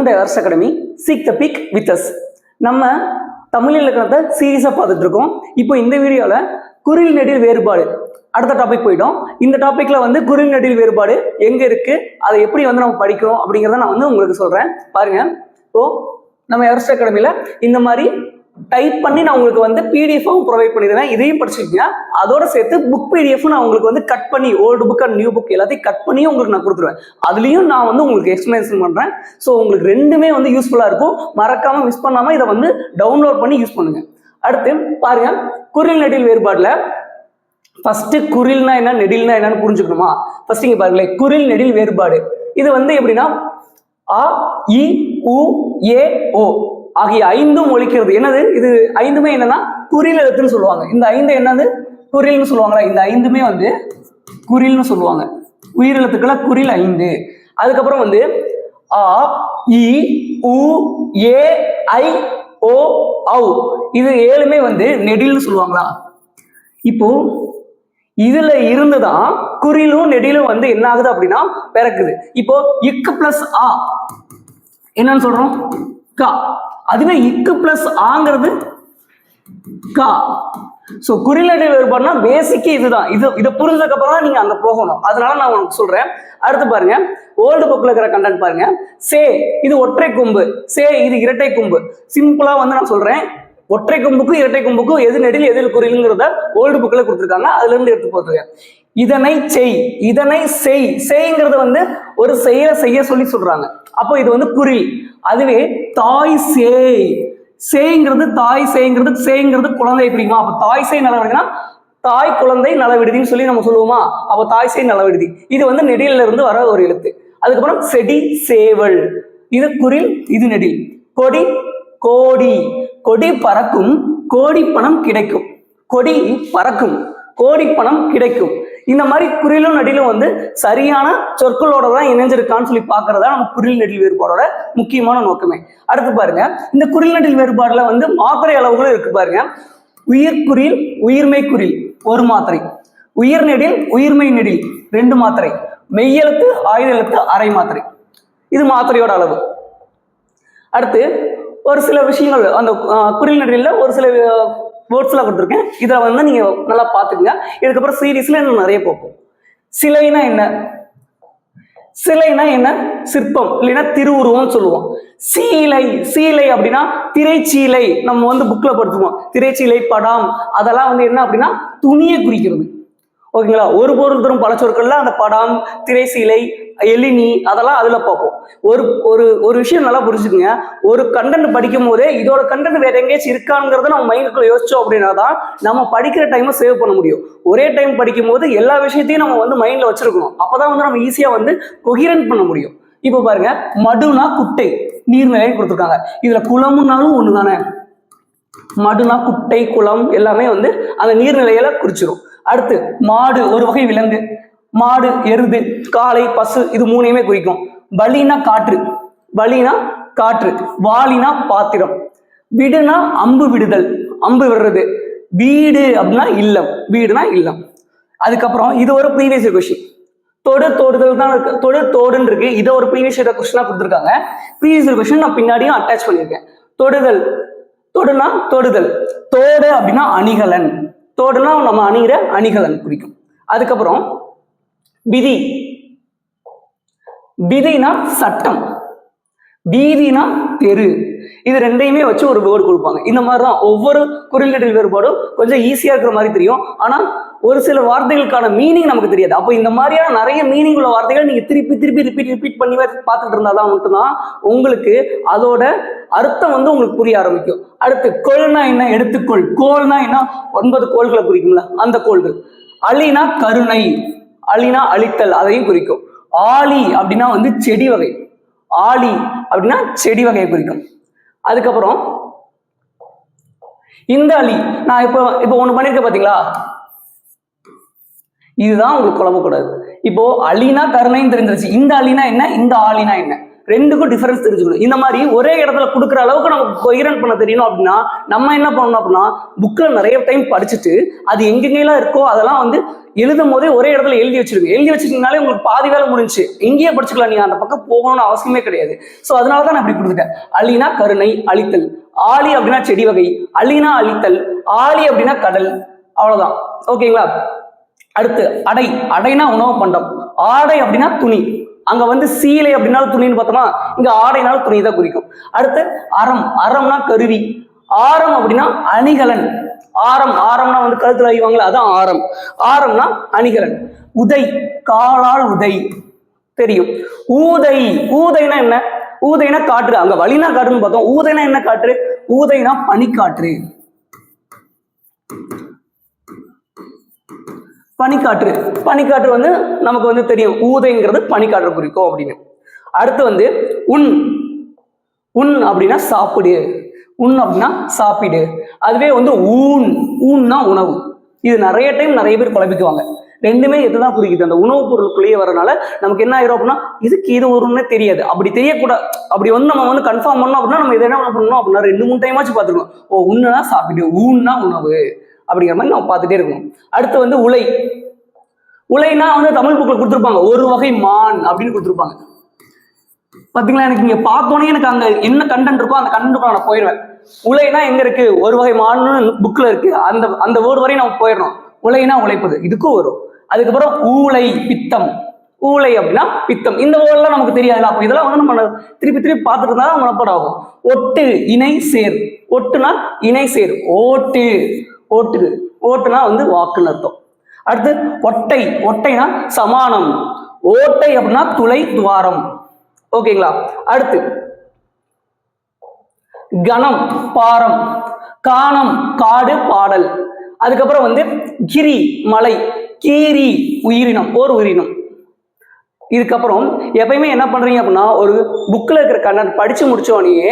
Welcome to academy seek the peak with us நம்ம தமிழ் இலக்கணத்தை சீரியஸாக பார்த்துட்டு இருக்கோம் இப்போ இந்த வீடியோவில் குரில் நெடில் வேறுபாடு. அடுத்த டாபிக் போயிட்டோம். இந்த டாப்பிக்கில் வந்து குரில் நெடில் வேறுபாடு எங்கே இருக்குது அதை எப்படி வந்து நம்ம படிக்கிறோம் அப்படிங்கிறத நான் வந்து உங்களுக்கு சொல்கிறேன் பாருங்க. இப்போ நம்ம எவர்ஸ்ட் அகாடமியில் இந்த மாதிரி டைப் பண்ணி நான் உங்களுக்கு வந்து பிடிஎஃபாகவும் ப்ரொவைட் பண்ணிடுறேன் இதையும் படிச்சுக்கோங்க அதோட சேர்த்து புக் பிடிஎஃப் நான் உங்களுக்கு வந்து கட் பண்ணி old book and new book எல்லாத்தையும் கட் பண்ணி உங்களுக்கு நான் கொடுத்துருவேன். அதுலேயும் நான் வந்து உங்களுக்கு எக்ஸ்பிளேஷன் பண்ணுறேன் ஸோ உங்களுக்கு ரெண்டுமே வந்து யூஸ்ஃபுல்லாக இருக்கும். மறக்காமல் மிஸ் பண்ணாமல் இதை வந்து டவுன்லோட் பண்ணி யூஸ் பண்ணுங்க. அடுத்து பாருங்க குரல் நெடில் வேறுபாடில் ஃபர்ஸ்ட் குரில்னா என்ன நெடில்னா என்னன்னு புரிஞ்சுக்கணுமா? ஃபர்ஸ்ட் இங்க பாருங்களேன் குரில் நெடில் வேறுபாடு. இது வந்து எப்படின்னா அ இ உ ஏ ஓ. ஆகிய ஐந்தும் ஒழிக்கிறது. என்னது? இது ஐந்துமே என்னன்னா குறில் எழுத்துன்னு சொல்லுவாங்க. இந்த ஐந்து என்னது? குறில்னு சொல்லுவாங்களா இந்த ஐந்துமே வந்து குறில்னு சொல்லுவாங்க. உயிரெழுத்துக்களை குறில் ஐந்து. அதுக்கப்புறம் வந்து ஆ இ உ ஏ ஐ ஓ ஔ. இது ஏழுமே வந்து நெடில்னு சொல்லுவாங்களா? இப்போ இதுல இருந்து தான் குறிலும் நெடிலும் வந்து என்ன ஆகுது அப்படின்னா பிறக்குது. இப்போ இக்கு பிளஸ் ஆ. என்னன்னு சொல்றோம்? கா. அதுவே இக்கு பிளஸ் ஆங்கிறது கா. ஸோ குறிலடை வேறுபாடுனா பேசிக்கே இதுதான். இது இதை புரிஞ்சதுக்கு அப்புறம் தான் நீங்க அங்க போகணும். அதனால நான் உனக்கு சொல்றேன். அடுத்து பாருங்க. ஓல்டு புக்ல இருக்கிற கண்டென்ட் பாருங்க. சே இது ஒற்றை கொம்பு. சே இது இரட்டை கொம்பு. சிம்பிளா வந்து நான் சொல்றேன். ஒற்றை கொம்புக்கும் இரட்டை கொம்புக்கும் எது நெடில் எதில் குறிலுங்கிறத ஓல்டு புக்ல கொடுத்துருக்காங்க. அதுல இருந்து எடுத்து போட்டுருக்கேன். இதனை செய் இதனை செய். செய்ங்கிறது வந்து ஒரு செயலை செய்ய சொல்லி சொல்றாங்க. அப்போ இது வந்து குறில் அதுவே தாய் சேய். சேய்ங்கிறது தாய் சேய்ங்கிறது செய்ங்கிறது குழந்தை பிடிக்குமா? அப்போ தாய் சேய் நலவிடுதினா தாய் குழந்தை நலவிடுதின்னு சொல்லி நம்ம சொல்லுவோமா? அப்போ தாய் சேய் நலவிடுதி இது வந்து நெடியில இருந்து வர ஒரு எழுத்து. அதுக்கப்புறம் செடி சேவல். இது குறில் இது நெடில். கொடி கோடி. கொடி பறக்கும் கோடி பணம் கிடைக்கும். கொடி பறக்கும் கோடி பணம் கிடைக்கும். இந்த மாதிரி குறிலும் நடிலும் வந்து சரியான சொற்களோட தான் இணைஞ்சிருக்கான்னு சொல்லி பார்க்கறதா நம்ம குறில் நெடில் வேறுபாடோட முக்கியமான நோக்கமே. அடுத்து பாருங்க. இந்த குறில் நெடில் வேறுபாடுல வந்து மாத்திரை அளவுகளும் இருக்கு பாருங்க. உயிர் குறில் உயிர்மை குறில் ஒரு மாத்திரை. உயிர் நெடில் உயிர்மை நெடில் ரெண்டு மாத்திரை. மெய்யெழுத்து ஆயுத எழுத்து அரை மாத்திரை. இது மாத்திரையோட அளவு. அடுத்து ஒரு சில விஷயங்கள் அந்த குறில் நெடில ஒரு சில வேர்ட்ஸ்லாம் கொடுத்துருக்கேன். இதில் வந்து நீங்கள் நல்லா பார்த்துக்குங்க. இதுக்கப்புறம் சீரீஸில் இன்னும் நிறைய பார்ப்போம். சிலைனா என்ன? சிலைனா என்ன? சிற்பம் இல்லைன்னா திருவுருவம்னு சொல்லுவோம். சீலை சீலை அப்படின்னா திரைச்சீலை. நம்ம வந்து புக்ல படிச்சுவோம் திரைச்சீலை படம் அதெல்லாம் வந்து என்ன அப்படின்னா துணியை குறிக்கிறது. ஓகேங்களா? ஒரு பொருள் தரும் பல சொற்கள்ல அந்த படம் திரைசீலை எலினி அதெல்லாம் அதுல பார்ப்போம். ஒரு ஒரு ஒரு விஷயம் நல்லா புரிஞ்சுக்குங்க. ஒரு கண்டென்ட் படிக்கும் போதே இதோட கண்டென்ட் வேற எங்கேயாச்சும் இருக்காங்கிறத நம்ம மைண்டுக்குள்ள யோசிச்சோம் அப்படின்னா தான் நம்ம படிக்கிற டைமை சேவ் பண்ண முடியும். ஒரே டைம் படிக்கும் போது எல்லா விஷயத்தையும் நம்ம வந்து மைண்ட்ல வச்சிருக்கணும். அப்பதான் வந்து நம்ம ஈஸியா வந்து கொகிரண்ட் பண்ண முடியும். இப்போ பாருங்க மடுனா குட்டை நீர்நிலை கொடுத்துருக்காங்க. இதுல குளம்னாலும் ஒன்று தானே மடுனா குட்டை குளம் எல்லாமே வந்து அந்த நீர்நிலையில குறிச்சிரும். அடுத்து மாடு ஒரு வகை விலங்கு. மாடு எருது காளை பசு இது மூணையுமே குறிக்கும். வலினா காற்று வலினா காற்று வாலினா பாத்திரம். விடுனா அம்பு விடுதல் அம்பு விடுறது. வீடு அப்படின்னா இல்லம் வீடுனா இல்லம். அதுக்கப்புறம் இது ஒரு ப்ரீவியஸ் கொஸ்டின் தொடு தோடுதல் தான் இருக்கு. தொடு தோடுன்னு இருக்கு. இதை ஒரு ப்ரீவியஸ் கொஸ்டினா கொடுத்துருக்காங்க. ப்ரீவியஸ் கொஸ்டின் நான் பின்னாடியும் அட்டாச் பண்ணியிருக்கேன். தொடுதல் தொடுனா தொடுதல். தோடு அப்படின்னா அணிகலன். தோடுனா நம்ம அணிகிற அணிகலன் குறிக்கும். அதுக்கப்புறம் விதி. விதினா சட்டம். வீதினா தெரு. இது ரெண்டையுமே வச்சு ஒரு வேர்டு கொடுப்பாங்க. இந்த மாதிரி தான் ஒவ்வொரு குறியீடு வேறுபாடும் கொஞ்சம் ஈஸியா இருக்கிற மாதிரி தெரியும். ஆனா ஒரு சில வார்த்தைகளுக்கான மீனிங் நமக்கு தெரியாது. அப்போ இந்த மாதிரியான நிறைய மீனிங் உள்ள வார்த்தைகள் நீங்க திருப்பி திருப்பி ரிப்பீட் ரிப்பீட் பண்ணி பார்த்துட்டு இருந்தாதான் மட்டும்தான் உங்களுக்கு அதோட அர்த்தம் வந்து உங்களுக்கு புரிய ஆரம்பிக்கும். அடுத்து கொள்னா என்ன? எடுத்துக்கொள். கோல்னா என்ன? ஒன்பது கோள்களை குறிக்கும்ல அந்த கோள்கள். அலினா கருணை அலினா அழித்தல் அதையும் குறிக்கும். ஆலி அப்படின்னா வந்து செடி வகை. ஆலி அப்படின்னா செடி வகையை குறிக்கும். அதுக்கப்புறம் இந்த அலி நான் இப்போ இப்போ ஒண்ணு பண்ணியிருக்கேன் பார்த்தீங்களா இதுதான் உங்களுக்கு குழம்பக்கூடாது இப்போ அலினா கருணைன்னு தெரிஞ்சிருச்சு. இந்த அலினா என்ன? இந்த ஆலினா என்ன? ரெண்டுக்கும் டிஃபரன்ஸ் தெரிஞ்சுக்கணும். இந்த மாதிரி ஒரே இடத்துல கொடுக்குற அளவுக்கு நமக்கு கொயிரன் பண்ண தெரியணும் அப்படின்னா நம்ம என்ன பண்ணணும் அப்படின்னா புக்கில் நிறைய டைம் படிச்சுட்டு அது எங்கெங்கெல்லாம் இருக்கோ அதெல்லாம் வந்து எழுதும் போதே ஒரே இடத்துல எழுதி வச்சிருங்க. எழுதி வச்சிருக்கீங்கனாலே உங்களுக்கு பாதி வேலை முடிஞ்சுச்சு. எங்கேயே படிச்சுக்கலாம் நீங்க அந்த பக்கம் போகணும்னு அவசியமே கிடையாது. ஸோ அதனால தான் நான் இப்படி கொடுத்துட்டேன். அலினா கருணை அழித்தல். ஆலி அப்படின்னா செடி வகை. அலினா அழித்தல். ஆலி அப்படின்னா கடல். அவ்வளோதான் ஓகேங்களா அடுத்து அடை. அடைனா உணவு பண்டம். ஆடை அப்படின்னா துணி. அங்க வந்து சீலை அப்படின்னாலும் துணின்னு பார்த்தோமா இங்க ஆடைனாலும் துணி தான் குறிக்கும். அடுத்து அறம். அறம்னா கருவி. ஆரம் அப்படின்னா அணிகலன். ஆரம். ஆரம்னா வந்து கழுத்துல அழிவாங்களே அதான் ஆரம். ஆரம்னா அணிகலன். உதை. காலால் உதை. தெரியும். ஊதை. ஊதைனா என்ன? ஊதைனா காற்று. அங்க வழினா காற்றுன்னு பார்த்தோம். ஊதைனா என்ன காற்று? ஊதைனா பனிக்காற்று. பனிக்காற்று. பனிக்காற்று வந்து நமக்கு வந்து தெரியும். ஊதைங்கிறது பனிக்காற்று குறிக்கும் அப்படின்னு. அடுத்து வந்து உன் உன் அப்படின்னா சாப்பிடு. உன் அப்படின்னா சாப்பிடு. அதுவே வந்து ஊன் ஊன்னா உணவு. இது நிறைய டைம் நிறைய பேர் குழப்பிக்குவாங்க. ரெண்டுமே இதுதான் குறிக்குது. அந்த உணவுப் பொருளுக்குள்ளேயே வரனால நமக்கு என்ன ஆயிரும் அப்படின்னா இதுக்கு இது ஒருன்னே தெரியாது. அப்படி தெரியக்கூடாது அப்படி வந்து நம்ம வந்து கன்ஃபார்ம் பண்ணோம் அப்படின்னா நம்ம இதை என்ன பண்ணணும் அப்படின்னா ரெண்டு மூணு டைமாச்சும் பார்த்துக்கணும் ஓ உண்ணுனா சாப்பிடு. ஊன்னா உணவு. அப்படிங்கிற மாதிரி நம்ம பார்த்துட்டே இருக்கணும். அடுத்து வந்து உலை. உலைனா வந்து தமிழ் புக்கில் கொடுத்துருப்பாங்க. ஒரு வகை மான் அப்படின்னு கொடுத்துருப்பாங்க. பாத்தீங்களா? எனக்கு இங்க பார்த்தோன்னே எனக்கு அங்க என்ன கண்டென்ட் இருக்கோ அந்த கண்டென்ட் நான் போயிடுவேன். உலைனா எங்க இருக்கு? ஒரு வகை மான்னு புக்ல இருக்கு. அந்த அந்த வேர்டு வரையும் நம்ம போயிடணும். உலைனா உழைப்பது. இதுக்கும் வரும். அதுக்கப்புறம் ஊலை பித்தம். ஊலை அப்படின்னா பித்தம். இந்த வேர்டெல்லாம் நமக்கு தெரியாதுல்ல. அப்போ இதெல்லாம் வந்து நம்ம திருப்பி திருப்பி பார்த்துட்டு இருந்தா தான் மனப்பாடம் ஆகும். ஒட்டு இணை சேர். ஒட்டுனா இணை சேர். ஓட்டு. ஓட்டு ஓட்டுனா வந்து வாக்குன்னு அர்த்தம் அடுத்து ஒட்டை. ஒட்டைனா சமானம். ஓட்டை அப்படின்னா துளை துவாரம். ஓகேங்களா? அடுத்து கணம் பாரம். காணம் காடு பாடல். அதுக்கப்புறம் வந்து கிரி மலை. கீரி உயிரினம். ஓர் உயிரினம். இதுக்கப்புறம் எப்பயுமே என்ன பண்றீங்க அப்படின்னா ஒரு புக்கில் இருக்கிற கண்ணன் படிச்சு முடிச்சோடனே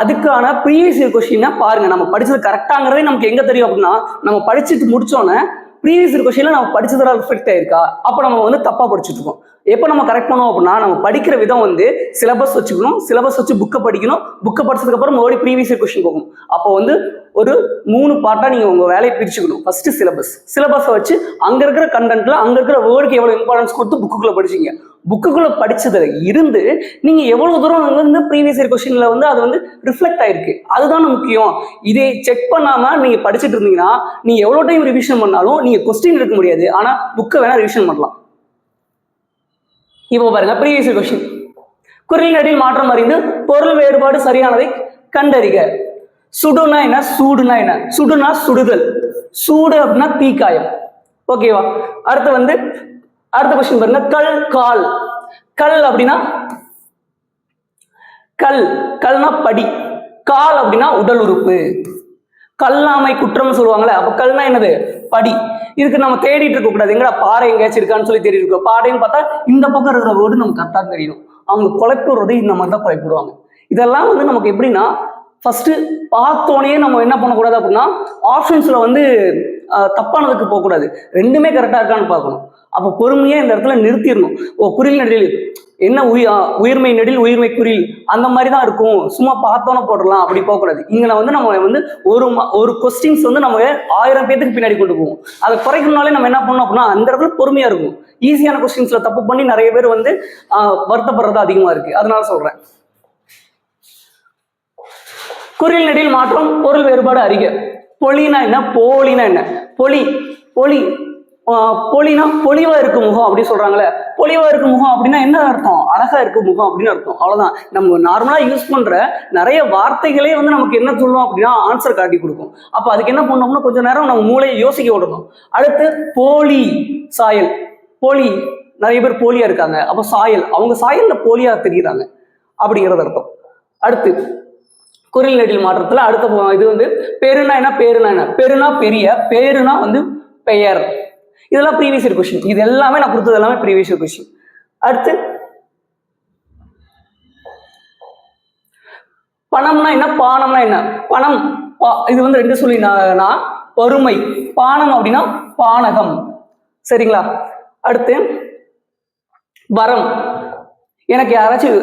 அதுக்கான ப்ரீவியஸ் இயர் கொஸ்டினை பாருங்க நம்ம படிச்சது கரெக்டாங்கிறதே நமக்கு எங்க தெரியும் அப்படின்னா நம்ம படிச்சுட்டு முடிச்சோன்னே ப்ரீவியஸ் இயர் கொஸ்டின்ல நம்ம படிச்சதோட ரிஃபெக்ட் ஆயிருக்கா? அப்போ நம்ம வந்து தப்பா படிச்சுட்டு இருக்கோம். எப்போ நம்ம கரெக்ட் பண்ணுவோம் அப்படின்னா நம்ம படிக்கிற விதம் வந்து சிலபஸ் வச்சுக்கணும். சிலபஸ் வச்சு புக்கை படிக்கணும். புக்கை படிச்சதுக்கப்புறம் மறுபடியும் ப்ரீவியஸ் கொஸ்டின் போகும். அப்போ வந்து ஒரு மூணு பார்ட்டாக நீங்கள் உங்கள் வேலையை பிரிச்சுக்கணும். ஃபர்ஸ்ட் சிலபஸ் சிலபஸை வச்சு அங்கே இருக்கிற கண்டென்ட்ல அங்கே இருக்கிற வேர்டுக்கு எவ்வளோ இம்பார்ட்டன்ஸ் கொடுத்து புக்குக்குள்ளே படிச்சீங்க. புக்குக்குள்ளே படித்ததில் இருந்து நீங்கள் எவ்வளோ தூரம் வந்து ப்ரீவியஸ் இயர் கொஸ்டினில் வந்து அது வந்து ரிஃப்ளெக்ட் ஆயிருக்கு. அதுதான் முக்கியம். இதை செக் பண்ணாமல் நீங்கள் படிச்சுட்டு இருந்தீங்கன்னா நீங்கள் எவ்வளோ டைம் ரிவிஷன் பண்ணாலும் நீங்கள் கொஸ்டின் எடுக்க முடியாது. ஆனால் புக்கை வேணால் ரிவிஷன் பண்ணலாம். இப்போ பாருங்க ப்ரீவியஸ் கொஸ்டின் குரல் மாற்றம் அறிந்து பொருள் வேறுபாடு சரியானதை கண்டறிக. சுடுனா என்ன? சூடுனா என்ன? சுடுனா சுடுதல். சூடு அப்படின்னா தீக்காயம். ஓகேவா அடுத்து வந்து அடுத்த கொஸ்டின் பாருங்க கல் கால். கல் அப்படின்னா கல். கல்னா படி. கால் அப்படின்னா உடல் உறுப்பு. கல்லாமை குற்றம் சொல்லுவாங்களே அப்ப கல்னா என்னது? படி. இதுக்கு நம்ம தேடிட்டு இருக்க கூடாது. எங்கடா பாறை எங்கேயாச்சும் இருக்கான்னு சொல்லி தேடிட்டு இருக்கோம். பாறைன்னு பார்த்தா இந்த பக்கம் இருக்கிற வேர்டு நமக்கு கரெக்டாக தெரியணும் அவங்க குழப்பிடுறது இந்த மாதிரி தான் குழப்பிடுவாங்க இதெல்லாம் வந்து நமக்கு எப்படின்னா ஃபர்ஸ்ட் பார்த்தோன்னே நம்ம என்ன பண்ணக்கூடாது அப்படின்னா ஆப்ஷன்ஸ்ல வந்து தப்பானதுக்கு போகக்கூடாது. ரெண்டுமே கரெக்டா இருக்கான்னு பார்க்கணும். அப்போ பொறுமையாக இந்த இடத்துல நிறுத்திடணும். ஓ குறில் நெடில். என்ன உயிர் உயிர்மை நெடில் உயிர்மை குறில் அந்த மாதிரி தான் இருக்கும். சும்மா பார்த்தோன்னே போடலாம் அப்படி போகக்கூடாது. இங்கே வந்து நம்ம வந்து ஒரு ஒரு கொஸ்டின்ஸ் வந்து நம்ம ஆயிரம் பேத்துக்கு பின்னாடி கொண்டு போவோம். அதை குறைக்கணும்னாலே நம்ம என்ன பண்ணோம் அப்படின்னா அந்த இடத்துல பொறுமையாக இருக்கும் ஈஸியான கொஸ்டின்ஸில் தப்பு பண்ணி நிறைய பேர் வந்து ஆஹ், வருத்தப்படுறது அதிகமா இருக்கு. அதனால சொல்றேன். குறில் நெடில் மாற்றம் பொருள் வேறுபாடு அறிக. பொலினா என்ன? போலினா என்ன? பொலி பொலி பொலினா பொலிவா இருக்கு முகம் அப்படின்னு சொல்றாங்களே பொலிவா இருக்கு முகம் அப்படின்னா என்ன அர்த்தம்? அழகா இருக்கு முகம் அப்படின்னு அர்த்தம். அவ்வளவுதான். நம்ம நார்மலா யூஸ் பண்ற நிறைய வார்த்தைகளே வந்து நமக்கு என்ன சொல்லுவோம் அப்படின்னா ஆன்சர் காட்டி கொடுக்கும். அப்ப அதுக்கு என்ன பண்ணோம்னா கொஞ்சம் நேரம் நம்ம மூளையை யோசிக்க விடணும். அடுத்து போலி சாயல். போலி நிறைய பேர் போலியா இருக்காங்க. அப்ப சாயல். அவங்க சாயல்ல போலியா தெரியுறாங்க. அப்படிங்கிறது அர்த்தம். அடுத்து குரல் நெடில் மாற்றத்துல அடுத்த இது வந்து பெருனா என்ன? பேருனா என்ன? பெருனா பெரிய பேருனா வந்து பெயர். இதெல்லாம் ப்ரீவியஸ் இயர் கொஸ்டின் இது எல்லாமே நான் கொடுத்தது எல்லாமே ப்ரீவியஸ் இயர் கொஸ்டின் அடுத்து பணம்னா என்ன? பானம்னா என்ன? பணம் இது வந்து ரெண்டு சொல்லி நான் வறுமை பானம் அப்படின்னா பானகம். சரிங்களா? அடுத்து வரம். எனக்கு யாராச்சும்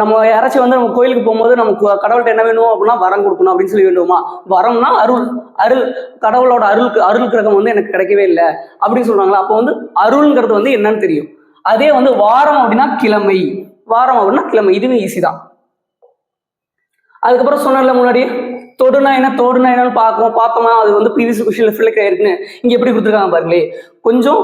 நம்ம யாராச்சும் வந்து நம்ம கோயிலுக்கு போகும்போது நமக்கு கடவுள்கிட்ட என்ன வேணும் அப்படின்னா வரம் கொடுக்கணும் அப்படின்னு சொல்லி வேண்டுமா வரம்னா அருள் அருள் கடவுளோட அருளுக்கு அருள் கிரகம் வந்து எனக்கு கிடைக்கவே இல்லை அப்படின்னு சொல்றாங்களா? அப்போ வந்து அருள்ங்கிறது வந்து என்னன்னு தெரியும். அதே வந்து வாரம் அப்படின்னா கிழமை. வாரம் அப்படின்னா கிழமை. இதுவே ஈஸி தான். அதுக்கப்புறம் சொன்னல முன்னாடி தொடுனா என்ன? தோடுனா என்னன்னு பார்க்கணும். பார்த்தோம்னா அது வந்து ப்ரீவியஸ் கொஸ்டின்ல ஃபில்லக் ஆயிருக்குன்னு. இங்க எப்படி கொடுத்துருக்காங்க பாருங்களே. கொஞ்சம்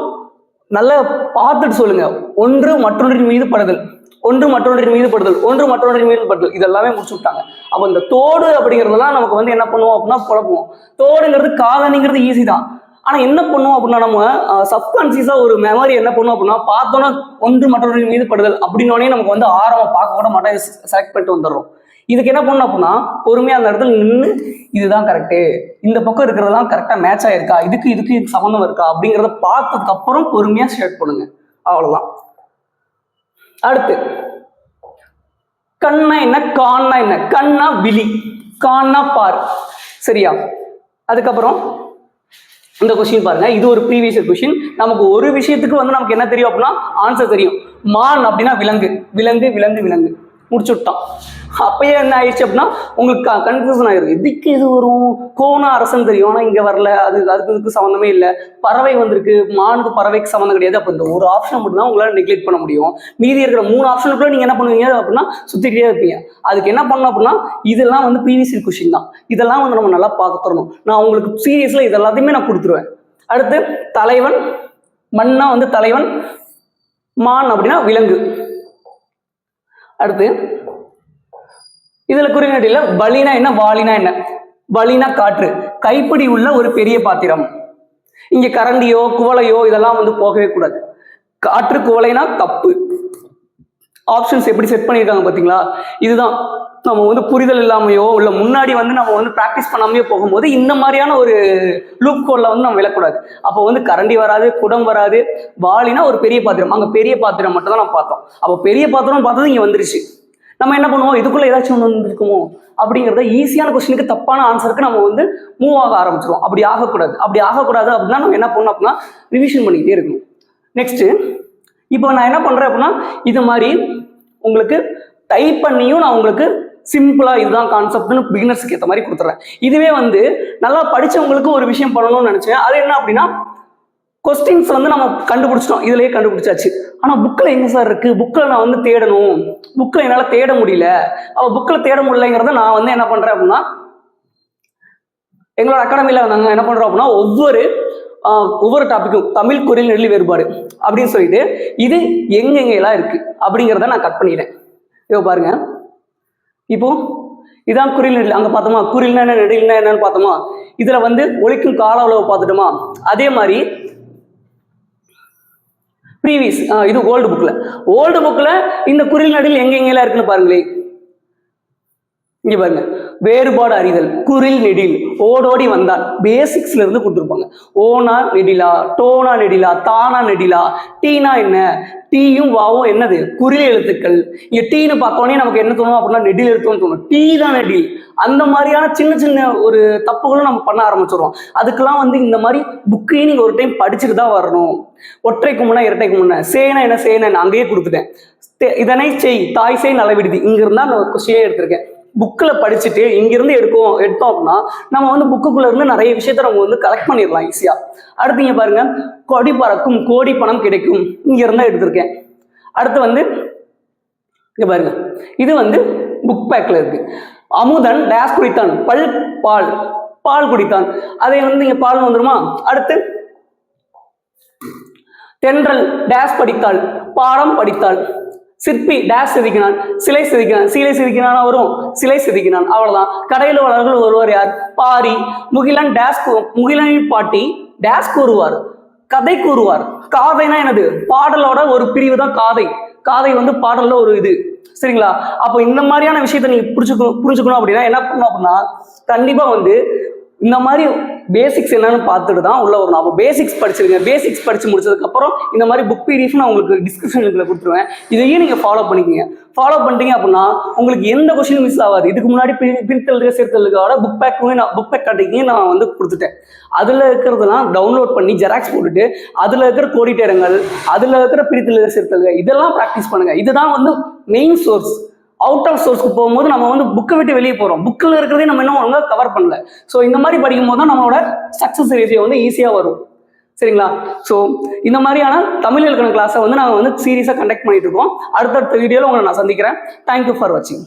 நல்லா பார்த்துட்டு சொல்லுங்க. ஒன்று மற்றொன்றின் மீது படுதல். ஒன்று மற்றொன்றின் மீது படுதல் ஒன்று மற்றொன்றின் மீது படுதல் இதெல்லாமே முடிச்சு விட்டாங்க. அப்போ இந்த தோடு அப்படிங்கிறதெல்லாம் நமக்கு வந்து என்ன பண்ணுவோம் அப்படின்னா குழப்புவோம். தோடுங்கிறது காதணிங்கிறது ஈஸி தான். ஆனா என்ன பண்ணுவோம் அப்படின்னா நம்ம சப்கான்சியஸா ஒரு மெமரி என்ன பண்ணுவோம் அப்படின்னா பார்த்தோன்னா ஒன்று மற்றொன்றின் மீது படுதல் அப்படின்னோடனே நமக்கு வந்து ஆரம்பம் பார்க்க கூட மாட்டோம் செலக்ட் பண்ணிட்டு வந்துடுறோம். இதுக்கு என்ன பண்ணணும் அப்படின்னா பொறுமையா அந்த இடத்துல நின்று இதுதான் கரெக்டு இந்த பக்கம் இருக்கிறதெல்லாம் கரெக்டா மேட்ச் ஆயிருக்கா? இதுக்கு இதுக்கு இதுக்கு சம்மந்தம் இருக்கா? அப்படிங்கிறத பார்த்ததுக்கு அப்புறம் பொறுமையா ஷேர் பண்ணுங்க. அவ்வளவுதான். அடுத்து. கண்ணா என்ன கான்னா என்ன? கண்ணா விழி. கான்னா பார். சரியா? அதுக்கப்புறம் இந்த கொஸ்டின் பாருங்க. இது ஒரு ப்ரீவியஸ் கொஸ்டின் நமக்கு ஒரு விஷயத்துக்கு வந்து நமக்கு என்ன தெரியும் அப்படின்னா ஆன்சர் தெரியும். மான் அப்படின்னா விலங்கு. விலங்கு விலங்கு விலங்கு. முடிச்சு விட்டான் அப்பயே என்ன ஆயிடுச்சு அப்படின்னா உங்களுக்கு கன்ஃபியூஷன் ஆயிரும். எதுக்கு இது வரும்? கோண அரசன் தெரியும். ஆனா இங்க வரல. அது அதுக்கு இதுக்கு சம்மந்தமே இல்லை. பறவை வந்திருக்கு. மானுக்கு பறவைக்கு சம்மந்தம் கிடையாது. அப்போ இந்த ஒரு ஆப்ஷன் மட்டும் தான் உங்களால நெக்லெக்ட் பண்ண முடியும். மீதி இருக்கிற மூணு ஆப்ஷனுக்குள்ள நீங்க என்ன பண்ணுவீங்க அப்படின்னா சுத்திக்கிட்டே இருப்பீங்க. அதுக்கு என்ன பண்ணணும் அப்படின்னா இதெல்லாம் வந்து ப்ரீவியஸ் கொஷின் தான். இதெல்லாம் வந்து நம்ம நல்லா பார்க்க தரணும் நான் உங்களுக்கு சீரியஸ்ல இது எல்லாத்தையுமே நான் கொடுத்துருவேன். அடுத்து தலைவன் மண்ணா வந்து தலைவன் மான் அப்படின்னா விலங்கு. அடுத்து இதுல குறிநடில பலினா என்ன வாலினா என்ன? பலினா காற்று. கைப்பிடி உள்ள ஒரு பெரிய பாத்திரம். இங்க கரண்டியோ குவளையோ இதெல்லாம் வந்து போகவே கூடாது. காற்று குவளைனா கப்பு. ஆப்ஷன்ஸ் எப்படி செட் பண்ணியிருக்காங்க பார்த்தீங்களா இதுதான். நம்ம வந்து புரிதல் இல்லாமையோ இல்லை முன்னாடி வந்து நம்ம வந்து ப்ராக்டிஸ் பண்ணாமையோ போகும்போது இந்த மாதிரியான ஒரு லூப் கோல்ல வந்து நம்ம விழக்கூடாது. அப்போ வந்து கரண்டி வராது குடம் வராது. வாளினா ஒரு பெரிய பாத்திரம். அங்கே பெரிய பாத்திரம் மட்டும் தான் நம்ம பார்த்தோம். அப்போ பெரிய பாத்திரம் பார்த்தது இங்கே வந்துருச்சு. நம்ம என்ன பண்ணுவோம்? இதுக்குள்ள ஏதாச்சும் ஒன்று வந்துருக்குமோ? அப்படிங்கிறத ஈஸியான கொஸ்டினுக்கு தப்பான ஆன்சருக்கு நம்ம வந்து மூவ் ஆக ஆரம்பிச்சிருவோம். அப்படி ஆகக்கூடாது. அப்படி ஆகக்கூடாது அப்படின்னா நம்ம என்ன பண்ணணும் அப்படின்னா ரிவிஷன் பண்ணிக்கிட்டே இருக்கணும். நெக்ஸ்ட்டு இப்போ நான் என்ன பண்ணுறேன் அப்படின்னா இது மாதிரி உங்களுக்கு டைப் பண்ணியும் நான் உங்களுக்கு சிம்பிளாக இதுதான் கான்செப்ட்னு பிகினர்ஸுக்கு ஏற்ற மாதிரி கொடுத்துட்றேன் இதுவே வந்து நல்லா படித்தவங்களுக்கும் ஒரு விஷயம் பண்ணணும்னு நினச்சேன். அது என்ன அப்படின்னா கொஸ்டின்ஸ் வந்து நம்ம கண்டுபிடிச்சிட்டோம். இதுலயே கண்டுபிடிச்சாச்சு. ஆனால் புக்கில் எங்கே சார் இருக்கு? புக்கில் நான் வந்து தேடணும். புக்கில் என்னால் தேட முடியல. அவள் புக்கில் தேட முடியலங்கிறத நான் வந்து என்ன பண்ணுறேன் அப்படின்னா எங்களோட அகாடமியில் நாங்கள் என்ன பண்ணுறோம் அப்படின்னா ஒவ்வொரு ஒவ்வொரு டாப்பிக்கும் தமிழ் குரல் நெல்லி வேறுபாடு அப்படின்னு சொல்லிட்டு இது எங்கெங்கெல்லாம் இருக்கு அப்படிங்கிறத நான் கட் பண்ணிடுறேன். இப்போ பாருங்க. இப்போ இதான் குறில் நெல். அங்கே பார்த்தோமா? குறில்னா என்ன நெடில்னா என்னன்னு பார்த்தோமா? இதில் வந்து ஒழிக்கும் கால அளவு பார்த்துட்டோமா? அதே மாதிரி ப்ரீவியஸ் இது ஓல்டு புக்கில் ஓல்டு புக்கில் இந்த குறில் நடுவில் எங்கெங்கெல்லாம் இருக்குன்னு பாருங்களேன். இங்க பாருங்க. வேறுபாடு அறிதல் குரில் நெடில் ஓடோடி வந்தால் பேசிக்ஸ்ல இருந்து கொடுத்துருப்பாங்க. ஓனா நெடிலா டோனா நெடிலா தானா நெடிலா டீனா என்ன? டீயும் வாவும் என்னது? குறில் எழுத்துக்கள். இங்க டீன்னு பார்த்தோன்னே நமக்கு என்ன தோணும் அப்படின்னா நெடில் எழுத்துன்னு தோணும். டீ தான் நெடில். அந்த மாதிரியான சின்ன சின்ன ஒரு தப்புகளும் நம்ம பண்ண ஆரம்பிச்சிடுறோம். அதுக்கெல்லாம் வந்து இந்த மாதிரி புக்கையும் நீங்க ஒரு டைம் படிச்சுட்டு தான் வரணும். ஒற்றை கும்பனா இரட்டை கும்பனா சேனா என்ன? சேனை அங்கேயே கொடுத்துட்டேன். இதனை செய் தாய் செய் நலவிடுதி. இங்க இருந்தா அந்த கொஸ்டினே எடுத்திருக்கேன். புக்கில் படிச்சுட்டு இங்கிருந்து எடுக்கும் எடுத்தோம் அப்படின்னா நம்ம வந்து புக்குக்குள்ள இருந்து நிறைய விஷயத்த நம்ம வந்து கலெக்ட் பண்ணிடலாம் ஈஸியா அடுத்து இங்க பாருங்க கொடி பறக்கும் கோடி பணம் கிடைக்கும். இங்கிருந்து எடுத்திருக்கேன். அடுத்து வந்து இங்கே பாருங்க இது வந்து புக் பேக்ல இருக்கு. அமுதன் டேஸ் குடித்தான். பல் பால் பால் குடித்தான். அதை வந்து இங்கே பால் வந்துருமா? அடுத்து தென்றல் டேஸ் படித்தாள். பாடம் படித்தாள். சிற்பி டேஸ் செதுக்கினான் சிலை செதுக்கினான் சிலை செதுக்கினானா வரும் சிலை செதுக்கினான் அவ்வளவுதான். கடையில் வளர்கள் ஒருவர் யார்? பாரி. முகிலன் டேஸ் முகிலனின் பாட்டி டேஸ் கூறுவார். கதை கூறுவார். காதைனா என்னது? பாடலோட ஒரு பிரிவு தான் காதை. காதை வந்து பாடல்ல ஒரு இது. சரிங்களா? அப்போ இந்த மாதிரியான விஷயத்தை நீங்க புரிஞ்சுக்கணும் புரிஞ்சுக்கணும் அப்படின்னா என்ன பண்ணணும் அப்படின்னா கண்டிப்பா வந்து இந்த மாதிரி பேசிக்ஸ் என்னன்னு பார்த்துட்டு தான் உள்ள வரணும். அப்போ பேசிக்ஸ் படிச்சிருங்க. பேசிக்ஸ் படிச்சு முடிச்சதுக்கப்புறம் இந்த மாதிரி புக் பிடிஎஃப் நான் உங்களுக்கு டிஸ்கிரிப்ஷனுக்குள்ள கொடுத்துருவேன். இதையும் நீங்கள் ஃபாலோ பண்ணிக்கங்க. ஃபாலோ பண்ணிட்டீங்க அப்படின்னா உங்களுக்கு எந்த கொஸ்டினும் மிஸ் ஆகாது. இதுக்கு முன்னாடி பிரி- பிரித்தலுக்கு சேர்த்தலுக்காக புக் பேக் நான் புக் பேக் கட்டிக்கையும் நான் வந்து கொடுத்துட்டேன். அதில் இருக்கிறதெல்லாம் டவுன்லோட் பண்ணி ஜெராக்ஸ் போட்டுட்டு அதில் இருக்கிற கோடிட்டேரங்கள் அதில் இருக்கிற பிரித்தலுக்கு சேர்த்தலுக்கு இதெல்லாம் ப்ராக்டிஸ் பண்ணுங்கள் இதுதான் வந்து மெயின் சோர்ஸ் அவுட் ஆஃப் சோர்ஸ்க்கு போகும்போது நம்ம வந்து புக்கை விட்டு வெளியே போகிறோம் புக்கில் இருக்கிறதே நம்ம இன்னும் ஒழுங்காக கவர் பண்ணல. ஸோ இந்த மாதிரி படிக்கும் போது தான் நம்மளோட சக்ஸஸ் ரேஷியோ வந்து ஈஸியாக வரும். சரிங்களா? ஸோ இந்த மாதிரியான தமிழ் இலக்கண கிளாஸை வந்து நாங்கள் வந்து சீரியஸாக கண்டக்ட் பண்ணிட்டு இருக்கோம். அடுத்தடுத்த வீடியோவில் உங்களை நான் சந்திக்கிறேன். தேங்க்யூ ஃபார் வாட்சிங்